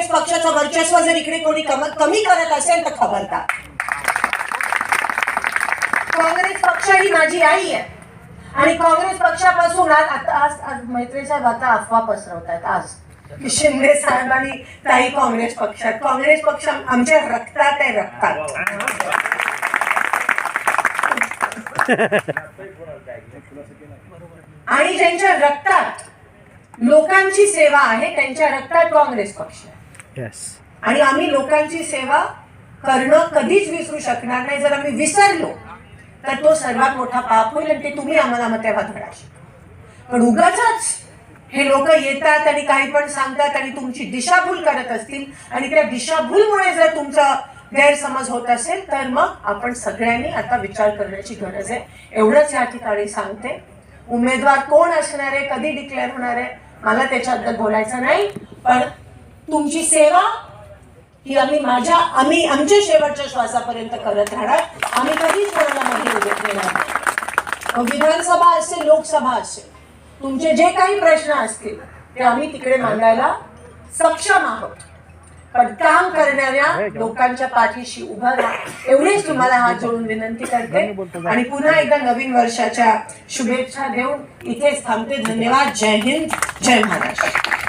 काँग्रेस पक्षाचं वर्चस्व जर इकडे कोणी कम- कमी करत असेल तर खबरदार. काँग्रेस पक्ष ही माझी आई आहे. आणि काँग्रेस पक्षापासून आज आता आज मैत्रीच्या आता अफवा पसरवतात आज. शिंदे साहेब आणि ताई काँग्रेस पक्षात. काँग्रेस पक्ष आमच्या रक्तात आहे रक्तात. आणि ज्यांच्या रक्तात लोकांची सेवा आहे त्यांच्या रक्तात काँग्रेस पक्ष आहे. आणि आम्ही लोकांची सेवा करणं कधीच विसरू शकणार नाही. जर आम्ही विसरलो तर तो सर्वात मोठा पाप होईल आणि ते तुम्ही आम्हाला मग तेव्हा धडा पण उगाच हे लोक येतात आणि काही पण सांगतात आणि तुमची दिशाभूल करत असतील आणि त्या दिशाभूलमुळे जर तुमचा गैरसमज होत असेल तर मग आपण सगळ्यांनी आता विचार करण्याची गरज आहे. एवढंच या ठिकाणी सांगते. उमेदवार कोण असणार आहे कधी डिक्लेअर होणार आहे मला त्याच्याबद्दल बोलायचं नाही पण तुमची सेवा ही आम्ही माझ्या आम्ही आमच्या शेवटच्या श्वासापर्यंत करत राहणार. आम्ही कधीच कोणाला मागे उभे ठेवणार नाही. विधानसभा असेल लोकसभा असेल तुमचे जे काही प्रश्न असतील ते आम्ही तिकडे मांडायला सक्षम आहोत. पण काम करणाऱ्या लोकांच्या पाठीशी उभं राहा. एवढीच तुम्हाला हात जोडून विनंती करते. आणि पुन्हा एकदा नवीन वर्षाच्या शुभेच्छा देऊन इथेच थांबते. धन्यवाद. जय हिंद. जय महाराष्ट्र.